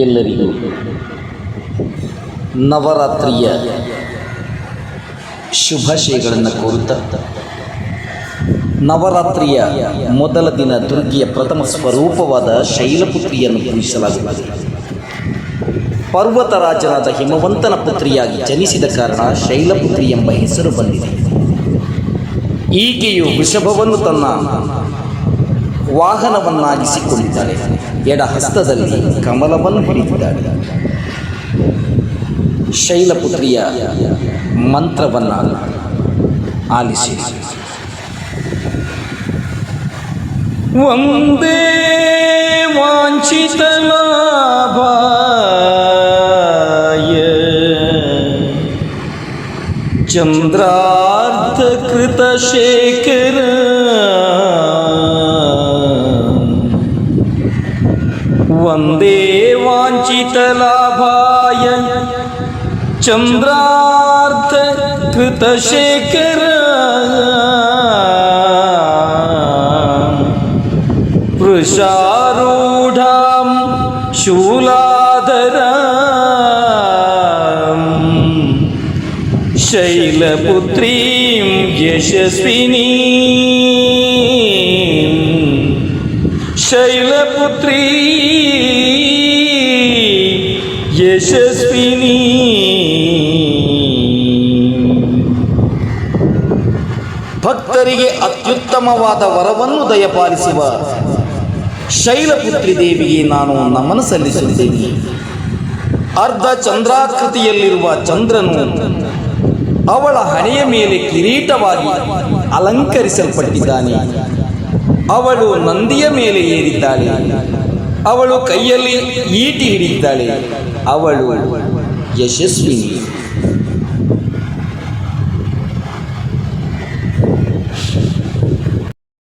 ಎಲ್ಲರಿಗೂ ನವರಾತ್ರಿಯ ಶುಭಾಶಯಗಳನ್ನು ಕೋರುತ್ತಾ ನವರಾತ್ರಿಯ ಮೊದಲ ದಿನ ದುರ್ಗಿಯ ಪ್ರಥಮ ಸ್ವರೂಪವಾದ ಶೈಲಪುತ್ರಿಯನ್ನು ಪೂಜಿಸಲಾಗುತ್ತದೆ. ಪರ್ವತರಾಜನಾದ ಹಿಮವಂತನ ಪುತ್ರಿಯಾಗಿ ಜನಿಸಿದ ಕಾರಣ ಶೈಲಪುತ್ರಿ ಎಂಬ ಹೆಸರು ಬಂದಿದೆ. ಈಕೆಯು ವೃಷಭವನ್ನು ತನ್ನ ವಾಹನವನ್ನಾಗಿಸಿಕೊಂಡಿದ್ದಾಳೆ. ಎಡ ಹಸ್ತದಲ್ಲಿ ಕಮಲವನ್ನು ಹಿಡಿದಿದ್ದಾಳೆ. ಶೈಲಪುತ್ರಿಯ ಮಂತ್ರವನ್ನು ಆಲಿಸಿ. ಒಂದೇ ವಾಂಚಿತ ಚಂದ್ರಾರ್ಥ ಕೃತ ಶೇಖ वंदे वाञ्छितलाभाय चन्द्रार्थकृतशेखर वृषारूढां शूलाधरां। शैलपुत्रीं यशस्विनी। शैलपुत्री ಯಶಸ್ವಿನಿ. ಭಕ್ತರಿಗೆ ಅತ್ಯುತ್ತಮವಾದ ವರವನ್ನು ದಯಪಾಲಿಸುವ ಶೈಲಪುತ್ರಿ ದೇವಿಗೆ ನಾನು ನಮನ ಸಲ್ಲಿಸುತ್ತೇನೆ. ಅರ್ಧ ಚಂದ್ರಾಕೃತಿಯಲ್ಲಿರುವ ಚಂದ್ರನು ಅವಳ ಹಣೆಯ ಮೇಲೆ ಕಿರೀಟವಾಗಿ ಅಲಂಕರಿಸಲ್ಪಟ್ಟಿದ್ದಾನೆ. ಅವಳು ನಂದಿಯ ಮೇಲೆ ಏರಿದ್ದಾಳೆ. ಅವಳು ಕೈಯಲ್ಲಿ ಈಟಿ ಹಿಡಿದಿದ್ದಾಳೆ. ಅವಳು ಯಶಸ್ವಿನಿ